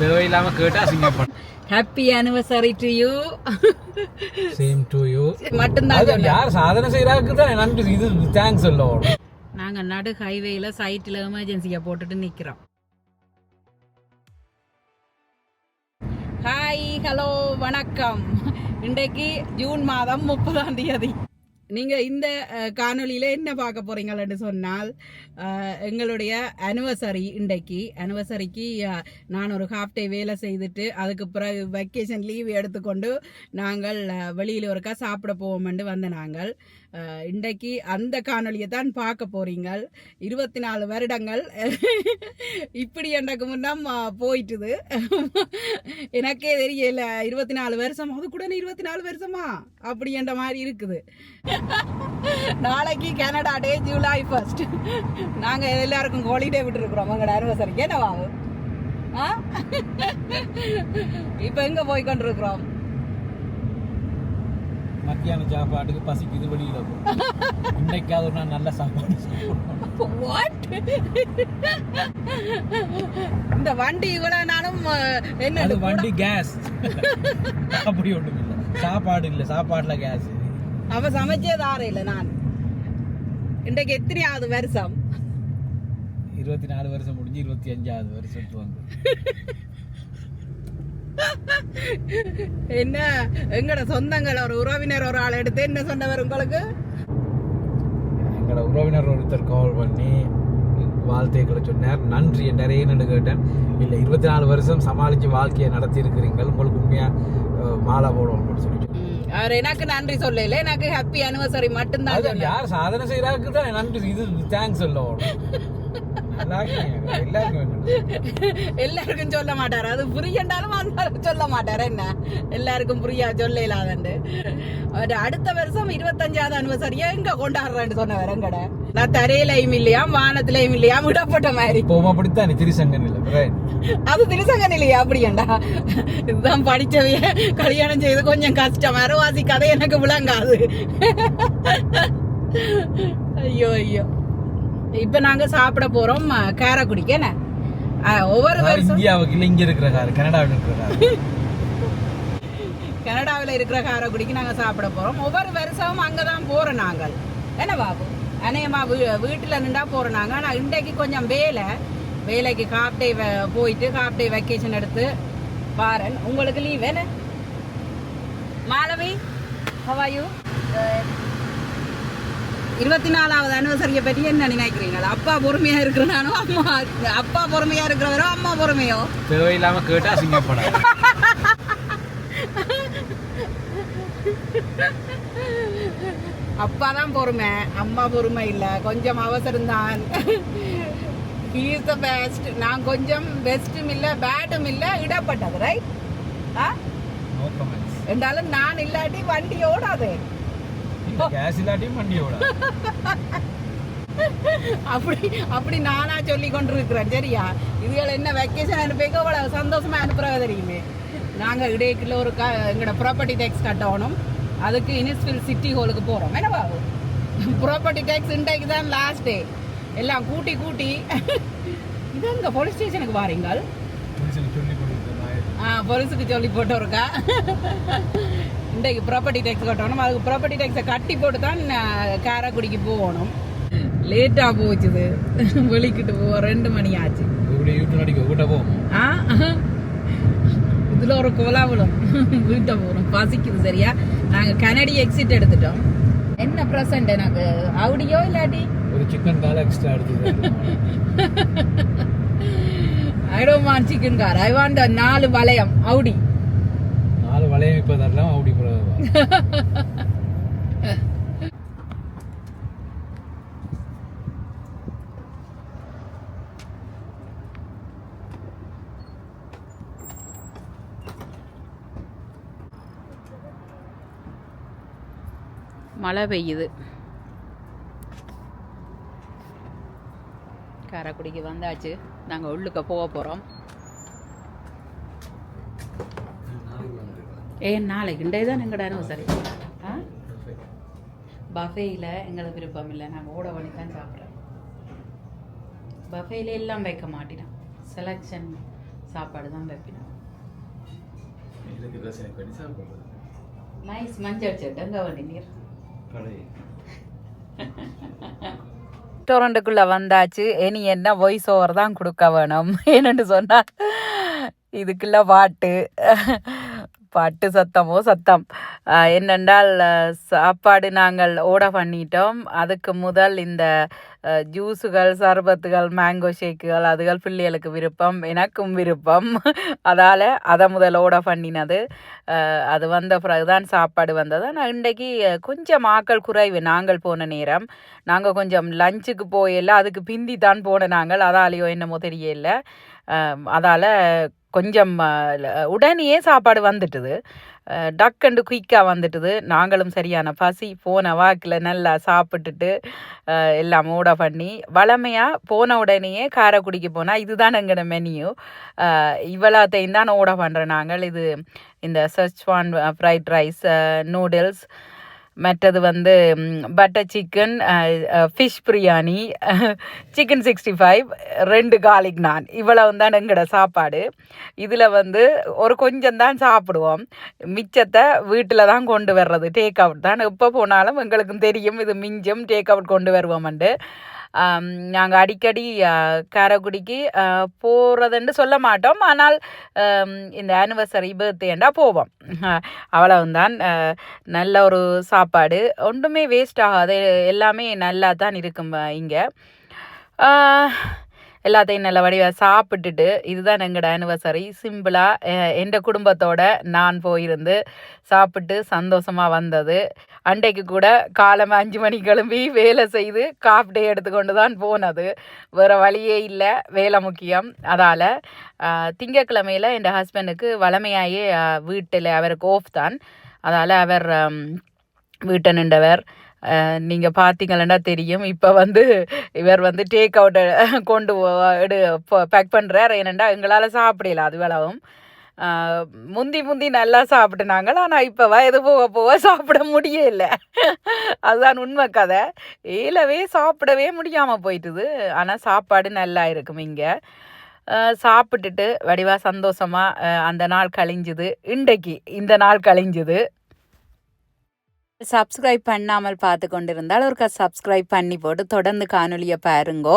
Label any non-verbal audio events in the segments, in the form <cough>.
தேவையில்லாம கேட்டா அசிங்கப்படும் happy anniversary to you same to you மட்டும்தான். யார் சாதனை செய்யறாருக்கு தான். நன்றி. இது தேங்க்ஸ் சொல்ல நாங்க நடு ஹைவேல சைட்ல எமர்ஜென்சியை போட்டுட்டு நிக்கிறோம். ஹாய் ஹலோ வணக்கம். இன்றைக்கு ஜூன் மாதம் முப்பதாம் தேதி. நீங்கள் இந்த காணொலியில் என்ன பார்க்க போறீங்கன்னு சொன்னால் எங்களுடைய அனிவர்சரி இன்றைக்கு. அனிவர்சரிக்கு நான் ஒரு ஹாஃப் டே வேலை செய்துட்டு அதுக்கு பிறகு வெக்கேஷன் லீவ் எடுத்துக்கொண்டு நாங்கள் வெளியில் ஒருக்கா சாப்பிட போவோம்னு வந்த நாங்கள். இன்றைக்கு அந்த காணொலியை தான் பார்க்க போகிறீங்கள் இருபத்தி நாலு வருடங்கள் <laughs> இப்படி எனக்கு முன்னாம் போயிட்டுது. <laughs> எனக்கே தெரியல இருபத்தி நாலு வருஷம் அது கூட இருபத்தி நாலு வருஷமா? அப்படி என்ற மாதிரி இருக்குது. நாளைக்கு கனடா டே ஜூலை ஃபர்ஸ்ட் நாங்க எல்லாருக்கும் ஹாலிடே விட்டுருக்குறோம். உங்களோட அனிவர்சரிக்கு என்னவா? ஆ? இப்போ எங்க போய் கொண்டிருக்கிறோம்? மத்தியான சாப்பாட்டுக்கு பசிக்குது வெளியில இன்னைக்காவது நாள் நல்ல சாப்பாடு இந்த வண்டி இவ்வளவு நாளும் என்ன வண்டி கேஸ் அப்படி ஒண்ணும் இல்ல சாப்பாடு இல்ல. சாப்பாடுல கேஸ் அவ சமைச்சே தார இல்ல நான் இன்றைக்கு எத்தனையாவது வருஷம்? இருபத்தி நாலு வருஷம் முடிஞ்சு இருபத்தி அஞ்சாவது வருஷம் துவங்கு என்ன? எங்கட சொந்தங்கள் ஒரு உறவினர் ஒரு ஆள் எடுத்து என்ன சொன்னவர் உங்களுக்கு? எங்களோட உறவினர் ஒருத்தர் கால் பண்ணி வாழ்த்துக்களை சொன்னார். நன்றி நிறைய நன்று கேட்டேன். இல்லை இருபத்தி நாலு வருஷம் சமாளித்து வாழ்க்கையை நடத்தி இருக்கிறீங்கள் உங்களுக்கு உண்மையா அஹ், மாலை போடுவோம்னு சொல்லி சொன்னார். ம், அவர் எனக்கு நன்றி சொல்லல. எனக்கு ஹாப்பி அனிவர்சரி மட்டும்தான் யார் சாதனை செய்யறாருக்கு தான் நன்றி. இது தேங்க்ஸ் சொல்ல. எல்லாருக்கும் சொல்ல மாட்டாரு. அது புரியண்டாலும் சொல்ல மாட்டாரு. என்ன? எல்லாருக்கும் புரியா? சொல்ல இல்லாதண்டு. அடுத்த வருஷம் இருபத்தஞ்சாவது அனிவர்சரியா எங்க கொண்டாடுறேன்னு சொன்னவர் எங்கட? நான் தரையிலையும் இல்லையா வானத்திலையும் இல்லையா விடப்பட்ட மாதிரி. இப்போவும் அப்படித்தான் திருசங்கன்? அது திருசங்கன் இல்லையா அப்படியாண்டா? இதுதான் படிச்சவைய கல்யாணம் செய்து கொஞ்சம் கஷ்டம்? அரைவாசி கதை எனக்கு விளங்காது. ஐயோ ஐயோ. இப்ப நாங்க சாப்பிட போறோம் அஹ், காரைக்குடிக்கு என்ன? ஒவ்வொரு வருஷம் இந்தியாவுக்கு இல்லை இங்க இருக்கிற காரு கனடாவில் இருக்கிற காரு. <laughs> கனடாவில் இருக்கிற காரைக்குடிக்கு நாங்க சாப்பிட போறோம். ஒவ்வொரு வருஷமும் அங்கதான் போறோம் நாங்கள். என்ன பாபு? அநேகமா வீ வீட்டில் நின்றா போறோம் நாங்க. ஆனா இன்றைக்கு கொஞ்சம் வேலை. வேலைக்கு ஹாஃப் டே போயிட்டு ஹாஃப் டே வெக்கேஷன் எடுத்து பாரன் உங்களுக்கு லீவ் என்ன? மாலவி ஹவாயு இருபத்தி நாலாவது அனிவர்சரியை பற்றி என்ன நினைக்கிறீங்க? அப்பா பொறுமையா இருக்கிறனாலும் அம்மா அப்பா பொறுமையா இருக்கிறவரோ அம்மா பொறுமையோ? தேவையில்லாம கேட்டா அசிங்கப்படாது அப்பா தான் பொறுமை அம்மா பொறுமை இல்ல. கொஞ்சம் அவசரம் தான். ஹீஸ் த பெஸ்ட் நான் கொஞ்சம் பெஸ்ட்டும் இல்ல பேட்டும் இல்ல இடப்பட்டது ரைட் என்றாலும் நான் இல்லாட்டி வண்டி ஓடாது. கேஸ் இல்லாட்டியும் வண்டியோட அப்படி அப்படி நானா சொல்லி கொண்டிருக்கிறேன் சரியா? இதுகள் என்ன வெக்கேஷன் அனுப்பிக்க அவ்வளவு சந்தோஷமா அனுப்புறவ தெரியுமே? நாங்க இடைக்குள்ள ஒரு க எங்களோட ப்ராப்பர்ட்டி டேக்ஸ் கட்டணும். அதுக்கு இனிஸ்பில் சிட்டி ஹோலுக்கு போறோம். என்ன பாபு? ப்ராப்பர்ட்டி டேக்ஸ் இன்றைக்கு தான் லாஸ்ட் டே. எல்லாம் கூட்டி கூட்டி. இது எங்க போலீஸ் ஸ்டேஷனுக்கு வாரீங்கள் ஆ போலீஸுக்கு சொல்லி போட்டு இருக்கா இன்றைக்கு ப்ராப்பர்ட்டி டேக்ஸ் கட்டணும். அதுக்கு ப்ராப்பர்ட்டி டேக்ஸை கட்டி போட்டு தான் காரைக்குடிக்கு போகணும். லேட்டாக போச்சுது. வெளிக்கிட்டு போ ரெண்டு மணி ஆச்சு. போவோம் ஆ? இதில் ஒரு கோலாவலம் வீட்டை போகிறோம் பசிக்குது சரியா? நாங்கள் கனடி எக்ஸிட் எடுத்துட்டோம். என்ன ப்ரெசண்ட் எனக்கு? அவுடியோ இல்லாட்டி? ஒரு சிக்கன் கால எக்ஸ்ட்ரா எடுத்து I don't want chicken car I want நாலு வளையம். அவுடி நாலு வளையம் அப்படி போடுறது மழை பெய்யுது. காரைக்குடிக்கு வந்தாச்சு. நாங்கள் உள்ளுக்க போக போகிறோம் ஏ நாளைக்கு இண்டே தான் எங்கடா சரி ஆ? பஃபேயில் எங்களுக்கு விருப்பம் இல்லை. நாங்கள் ஓட பண்ணி தான் சாப்பிட்றோம். பஃபேல எல்லாம் வைக்க மாட்டினோம். செலெக்ஷன் சாப்பாடு தான் சாப்பிடுறது? நைஸ் மஞ்சள் சட்டை கவனி நீர். ரெஸ்டாரண்ட்டுக்குள்ளே வந்தாச்சு. இனி என்ன வாய்ஸ் ஓவர் தான் கொடுக்க வேணும். <laughs> ஏன்னு சொன்னால் இதுக்குள்ள பாட்டு பட்டு சத்தமோ சத்தம். என்னென்றால் சாப்பாடு நாங்கள் ஓட பண்ணிட்டோம். அதுக்கு முதல் இந்த ஜூஸுகள் சர்பத்துகள் மேங்கோ ஷேக்குகள் அதுகள் பிள்ளைகளுக்கு விருப்பம் எனக்கும் விருப்பம். அதால் அதை முதல் ஓட பண்ணினது. அது வந்த பிறகுதான் சாப்பாடு வந்தது. நான் இன்றைக்கு கொஞ்சம் ஆக்கள் குறைவு. நாங்கள் போன நேரம். நாங்கள் கொஞ்சம் லஞ்சுக்கு போயில அதுக்கு பிந்தி தான் போன நாங்கள். அதாலேயோ என்னமோ தெரியல அதால் கொஞ்சம் உடனேயே சாப்பாடு வந்துட்டுது. டக் டக்குண்டு குயிக்காக வந்துட்டுது. நாங்களும் சரியான பசி போன வாக்கில் நல்லா சாப்பிட்டுட்டு எல்லாம் ஓட பண்ணி வளமையாக போன உடனேயே காரைக்குடிக்கு போனால் இதுதான் எங்களோட மெனியூ இவ்வளோத்தையும் தான் ஓட பண்ணுறோம் நாங்கள். இது இந்த சச்வான் ஃப்ரைட் ரைஸ் நூடுல்ஸ் மற்றது வந்து butter chicken fish biryani chicken sixty five ரெண்டு கார்லிக் நான் இவ்வளவு தான் எங்களோட சாப்பாடு. இதில் வந்து ஒரு கொஞ்சம் தான் சாப்பிடுவோம். மிச்சத்தை வீட்டில் தான் கொண்டு வர்றது. டேக் அவுட் தான். எப்போ போனாலும் எங்களுக்கும் தெரியும். இது மிஞ்சம் டேக் அவுட் கொண்டு வருவோம்ண்டு நாங்கள் அடிக்கடி காரைக்குடிக்கு போகிறதுன்னு சொல்ல மாட்டோம். ஆனால் இந்த ஆனிவர்சரி பர்த்டேண்டா போவோம். <laughs> அவ்வளவுதான். நல்ல ஒரு சாப்பாடு. ஒன்றுமே வேஸ்ட் ஆகாது எல்லாமே நல்லா தான் இருக்கும் இங்கே. எல்லாத்தையும் நல்ல வடிவாக சாப்பிட்டுட்டு இதுதான் எங்களோட ஆனிவர்சரி சிம்பிளாக எந்த குடும்பத்தோட நான் போயிருந்து சாப்பிட்டு சந்தோஷமாக வந்தது. அன்றைக்கு கூட காலம் அஞ்சு மணி கிளம்பி வேலை செய்து காஃப் டே எடுத்துக்கொண்டு தான் போனது. வேறு வழியே இல்லை வேலை முக்கியம். அதால் திங்கக்கிழமையில் என் ஹஸ்பண்டுக்கு வளமையாயே வீட்டில் அவருக்கு கோஃப் தான். அதால் அவர் வீட்டை நின்றவர். நீங்கள் பார்த்தீங்கன்னா தெரியும். இப்போ வந்து இவர் வந்து டேக் அவுட்டை கொண்டு எடு பேக் பண்ணுறார் ஏனெண்டா எங்களால் சாப்பிடல அது வேளவும். முந்தி முந்தி நல்லா சாப்பிட்டுனாங்க. ஆனால் இப்போ வயது போக போக சாப்பிட முடியல. அதுதான் உண்மை கதை. ஏலவே சாப்பிடவே முடியாமல் போயிட்டுது. ஆனால் சாப்பாடு நல்லா இருக்கும் இங்கே. சாப்பிட்டுட்டு வடிவாக சந்தோஷமாக அந்த நாள் கழிஞ்சுது. இன்றைக்கு இந்த நாள் கழிஞ்சுது. சப்ஸ்கிரைப் பண்ணாமல் பார்த்து கொண்டிருந்தால் ஒருக்கா சப்ஸ்கிரைப் பண்ணி போட்டு தொடர்ந்து காணொலியை பாருங்கோ.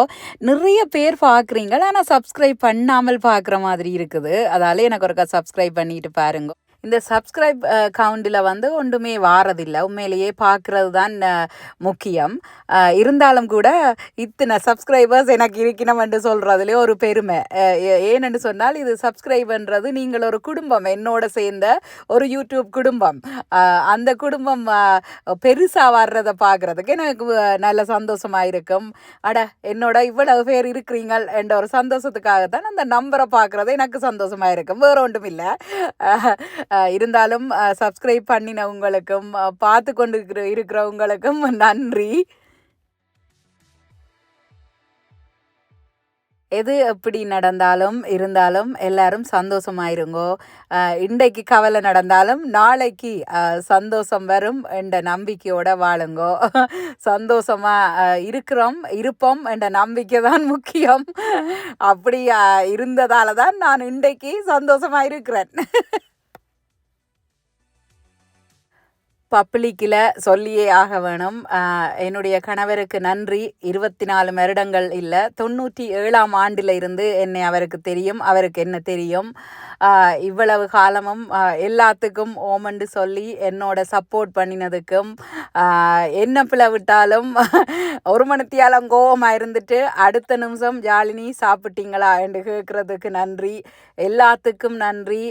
நிறைய பேர் பார்க்குறீங்க ஆனால் சப்ஸ்கிரைப் பண்ணாமல் பார்க்குற மாதிரி இருக்குது. அதால எனக்கு ஒருக்கா சப்ஸ்கிரைப் பண்ணிட்டு பாருங்க. இந்த சப்ஸ்கிரைப் கவுண்டில் uh, வந்து ஒன்றுமே வாரதில்லை. உண்மையிலேயே பார்க்குறது தான் uh, முக்கியம். Uh, இருந்தாலும் கூட இத்தனை சப்ஸ்கிரைபர்ஸ் எனக்கு இருக்கணும்னு சொல்கிறதுலே ஒரு பெருமை. ஏ- ஏனென்று சொன்னால் இது சப்ஸ்கிரைப்ன்றது நீங்கள் ஒரு குடும்பம் என்னோட சேர்ந்த ஒரு யூடியூப் குடும்பம். அந்த குடும்பம் பெருசாக வர்றதை பார்க்குறதுக்கு எனக்கு நல்ல சந்தோஷமாக இருக்கும். அட என்னோட இவ்வளவு பேர் இருக்கிறீங்க என்ற ஒரு சந்தோஷத்துக்காகத்தான் அந்த நம்பரை பார்க்குறது எனக்கு சந்தோஷமாக இருக்கும். வேற ஒன்றும் இல்லை. இருந்தாலும் சப்ஸ்கிரைப் பண்ணினவங்களுக்கும் பார்த்து கொண்டு இருக்கிற இருக்கிறவங்களுக்கும் நன்றி. எது எப்படி நடந்தாலும் இருந்தாலும் எல்லாரும் சந்தோஷமாயிருங்கோ. இன்றைக்கு கவலை நடந்தாலும் நாளைக்கு சந்தோஷம் வரும் என்ற நம்பிக்கையோட வாழுங்கோ. சந்தோஷமா இருக்கிறோம் இருப்போம் என்ற நம்பிக்கை தான் முக்கியம். அப்படி இருந்ததால தான் நான் இன்றைக்கு சந்தோஷமா இருக்கிறேன் பப்ளிக்கில் சொல்லியே ஆக வேணும். என்னுடைய கணவருக்கு நன்றி. இருபத்தி நாலு வருடங்கள் இல்லை. தொண்ணூற்றி ஏழாம் ஆண்டில் இருந்து என்னை அவருக்கு தெரியும். அவருக்கு என்ன தெரியும்? இவ்வளவு காலமும் எல்லாத்துக்கும் ஓமண்டு சொல்லி என்னோட சப்போர்ட் பண்ணினதுக்கும் என்ன பிளவிட்டாலும் ஒரு மணித்தியாலம் கோவமாக இருந்துட்டு அடுத்த நிமிஷம் ஜாலினி சாப்பிட்டீங்களா என்று கேட்குறதுக்கு நன்றி. எல்லாத்துக்கும் நன்றி.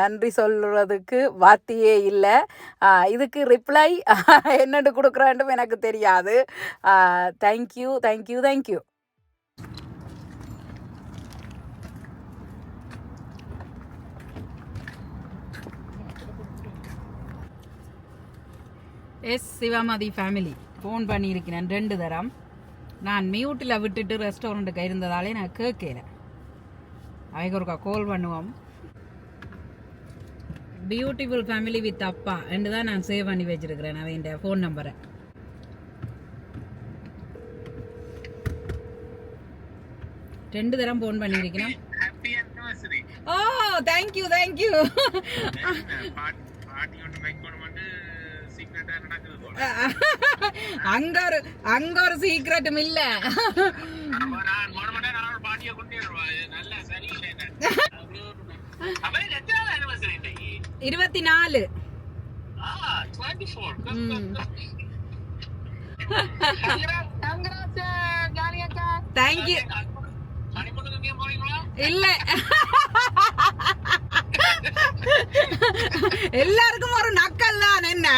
நன்றி சொல்கிறதுக்கு வார்த்தையே இல்லை. இது அதுக்கு ரிப்ளை என்னென்னு கொடுக்குறான்ட்டு எனக்கு தெரியாது. Thank you thank you thank you S Sivamathi family phone பண்ணியிருக்கிறேன் ரெண்டு தரம். நான் மியூட்டில் விட்டுட்டு ரெஸ்டாரண்ட்டுக்கு இருந்ததாலே நான் கேட்கல. அவைக்கு ஒருக்கா கால் பண்ணுவோம். பியூட்டிஃபுல் ஃபேமிலி வித் அப்பா. என்று தான் நான் சேவ் பண்ணி வச்சிருக்கிறேன். அவன் ஃபோன் நம்பரை ரெண்டு தரம் ஃபோன் பண்ணியிருக்கிறேன். ஓ தேங்க்யூ தேங்க்யூ நடக்குது போல. அங்க ஒரு அங்க ஒரு சீக்கிரட்டும் இல்ல. நான் நான் நல்லா சரியில்லை இருபத்தி நாலு ஆ, 24. ம். Congrats, congrats, ஜானி அக்கா. Thank you? இல்ல எல்லாருக்கும் ஒரு நக்கல் தான் என்ன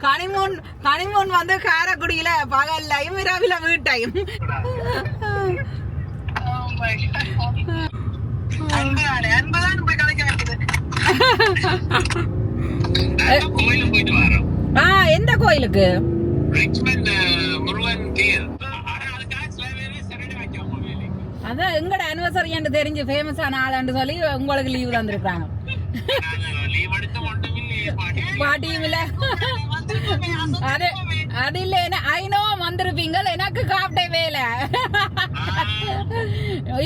கனிமூன் கனிமூன் வந்து காரக்குடியில பகல்லையும் இரவில வீட்டையும் எந்த கோயிலுக்கு. அதான் எங்கட அனிவர்சரி என்று தெரிஞ்சு ஃபேமஸான ஆளுன்னு சொல்லி உங்களுக்கு லீவ் தந்திருக்காங்க. பாட்டியும் இல்ல. அது அது இல்ல என்ன ஐநோ வந்திருப்பீங்க எனக்கு ஹாஃப் டே வேலை.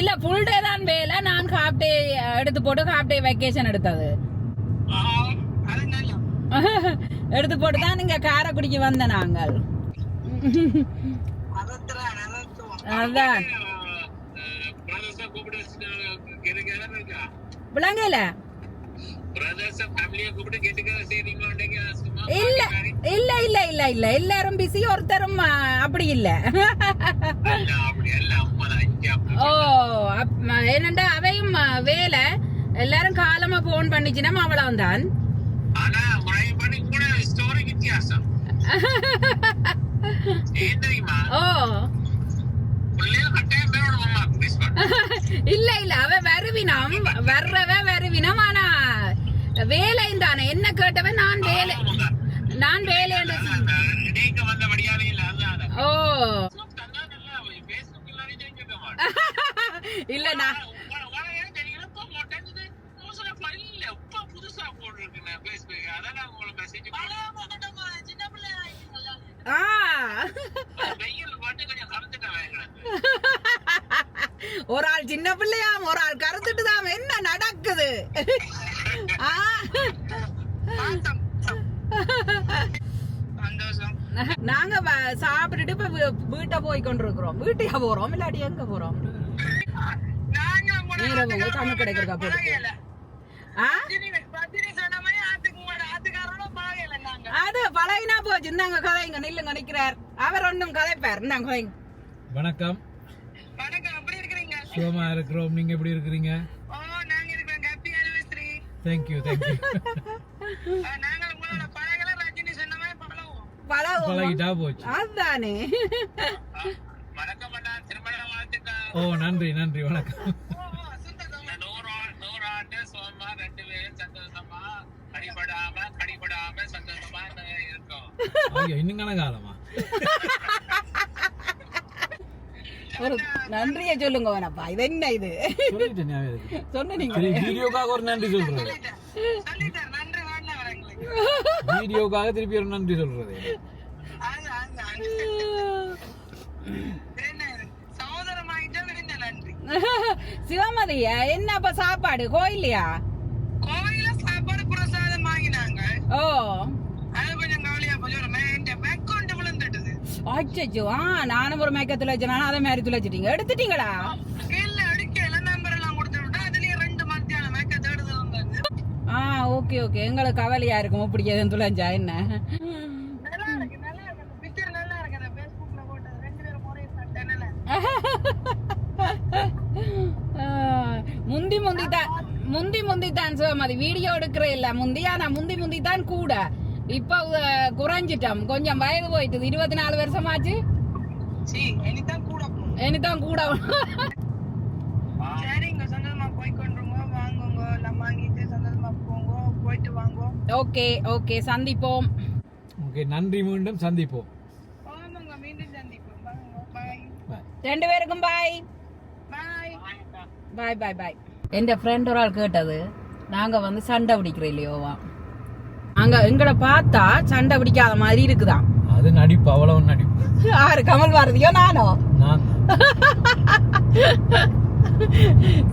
இல்ல ஃபுல் டே தான் வேலை. நான் ஹாஃப் டே எடுத்து போட்டு ஹாஃப் டே வெக்கேஷன் எடுத்தது. எடுத்து போட்டு தான் நீங்க காரைக்குடிக்கு வந்த நாங்கள். அதான். விளங்கல இல்ல இல்ல இல்ல இல்ல இல்ல எல்லாரும் பிஸி ஒருத்தரும் அப்படி இல்ல. ஓ என்னண்டா அவையும் வேலை எல்லாரும் காலமா போன் பண்ணிச்சுன்னா அவ்வளவுதான் ஆனா முறை பண்ணி கூட ஸ்டோரி வித்தியாசம் ஏன் தெரியுமா ஓ இல்ல இல்ல அவ வருவினம் வர்றவ வருவினம் ஆனா வேலை தானே? என்ன கேட்டவன்? நான் வேலை நான் வேலை ஓ. தந்தா <laughs> நல்லா பேஸ்புக் இல்லாடி தெரிஞ்சுக்க மாட்டேன் இல்ல நான் ஆ ஒரு ஆள் சின்ன பிள்ளையாம் ஒரு ஆள் கருத்துட்டு தான் என்ன நடக்குது ஆ நாங்க வ- சாப்பிட்டுட்டு இப்ப வீ- வீட்டை கொண்டிருக்கிறோம் வீட்டையா போறோம். இல்லாட்டி எங்க போறோம்? நேரம் கிடைக்கிறக்கா போட்டு ஆ? அது பழகினா போச்சு. இந்தாங்க கதைங்க நில்லுங்க நிக்கிறார். அவர் ஒன்றும் கதைப்பார். இந்தாங்க கதைங்க வணக்கம். சுகமா இருக்கிறோம். நீங்க எப்படி இருக்கிறீங்க? தேங்க்யூ தேங்க்யூ பழகும் பழகிட்டா போச்சு. அதுதானே வணக்கம் அண்ணா திருமண வாழ்த்துக்கள் ஓ நன்றி நன்றி வணக்கம். இன்னும் கணக்காலமா ஒரு நன்றியை சொல்லுங்க வேணப்பா இது என்ன இது. சொன்னீங்க வீடியோக்காக ஒரு நன்றி சொல்றது. வீடியோக்காக திருப்பி ஒரு நன்றி சொல்றது. <laughs> சிவமதி என்ன அப்ப சாப்பாடு? கோயிலையா கோயில சாப்பாடு பிரசாதம் வாங்கினாங்க. ஓ. அது கொஞ்சம் கவலையா போச்சு. ஒரு மேண்ட அக்கௌண்ட் விழுந்துட்டுது. அச்சோ ஆ நானும் ஒரு மேக்கத்துல வச்சேன் நானும் அதே மாதிரி துளைச்சிட்டீங்க. எடுத்துட்டீங்களா? இல்ல அடிக்கல நம்பர் எல்லாம் கொடுத்து விட்டா அதுலயே ரெண்டு மத்தியான மேக்க தேடுது ஆ ஓகே ஓகே. எங்களுக்கு கவலையா இருக்கும் இப்படி எதுவும் துளைஞ்சா என்ன நல்லா இருக்கு நல்லா இருக்கு அந்த பிக்சர் நல்லா இருக்கு அந்த Facebookல போட்டது ரெண்டு பேரும் ஒரே சட்டை நல்லா ஆ, முந்தி முந்தி தான் முந்தி முந்தி தான் சிவமதி வீடியோ எடுக்கிற இல்ல முந்தி ஆனா முந்தி முந்தி தான் கூட. இப்ப குறைஞ்சிட்டோம். கொஞ்சம் வயது போயிட்டுது. இருபத்தி நாலு வருஷம் ஆச்சு சி இனிதான் கூட போயிட்டு ஓகே ஓகே. சந்திப்போம். ஓகே நன்றி. மீண்டும் சந்திப்போம். ரெண்டு பேருக்கும் பாய். பாய். பாய் பாய் பாய். என் ஃப்ரெண்ட் ஒரு ஆள் கேட்டது நாங்க வந்து சண்டை பிடிக்கிறோம் இல்லையோவா? அங்க எங்களை பார்த்தா சண்டை பிடிக்காத மாதிரி இருக்குதாம் அது நடிப்பு அவ்வளவு நடிப்பு. யாரு கமல் பாரதியோ நானோ?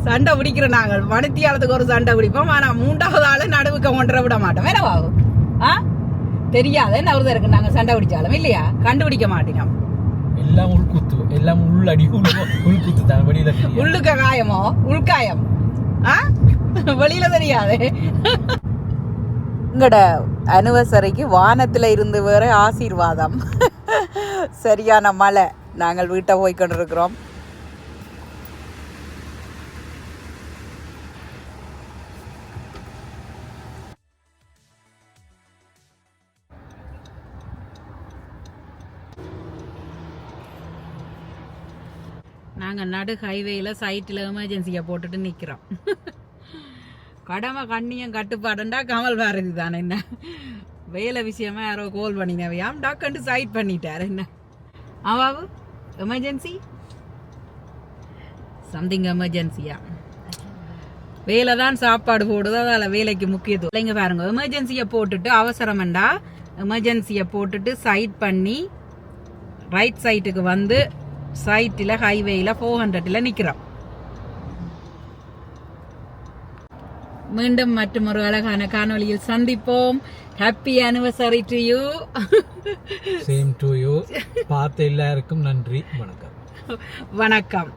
சண்டை பிடிக்கிற நாங்கள். மணித்தியாலத்துக்கு ஒரு சண்டை பிடிப்போம். ஆனா மூன்றாவது ஆளு நடுவுக்க ஒன்றரை விட மாட்டோம். வேற ஆகும் ஆ? தெரியாத. ஒருத்தர் இருக்கு? நாங்க சண்டை பிடிச்சாலும் இல்லையா? கண்டுபிடிக்க மாட்டோம். எல்லாம் உள்குத்து எல்லாம் உள்ளடி உள் உள்குத்து தான் வெளியில. உள்ளுக்க காயமோ? உள்காயம். ஆ? வெளியில தெரியாது. உங்களோட அனிவர்சரிக்கு வானத்துல இருந்து வேற ஆசீர்வாதம். சரியான மழை. நாங்கள் வீட்டை போய் கொண்டிருக்கிறோம். நாங்கள் நடு ஹைவேயில் சைட்டில் எமர்ஜென்சியை போட்டுட்டு நிற்கிறோம் கடமை கண்ணியம் கட்டுப்பாடுண்டா கமல் பாரதி தானே என்ன? வேலை விஷயமா யாரோ கோல் பண்ணினவையாம் டாக்கண்டு சைட் பண்ணிட்டார் என்ன? ஆவாவு எமர்ஜென்சி சம்திங் எமர்ஜென்சியா வேலை தான் சாப்பாடு போடுது அதில் வேலைக்கு முக்கியத்துவம். இல்லைங்க பாருங்க எமர்ஜென்சியை போட்டுட்டு அவசரம்ண்டா எமர்ஜென்சியை போட்டுட்டு சைட் பண்ணி ரைட் சைட்டுக்கு வந்து சைட்டில் ஹைவேயில் ஃபோர் ஹண்ட்ரட்டில் நிற்கிறோம் மீண்டும் மற்றும் ஒரு அழகான காணொளியில் சந்திப்போம். Happy anniversary to you same to you பார்த்த எல்லாருக்கும் நன்றி. வணக்கம். வணக்கம்.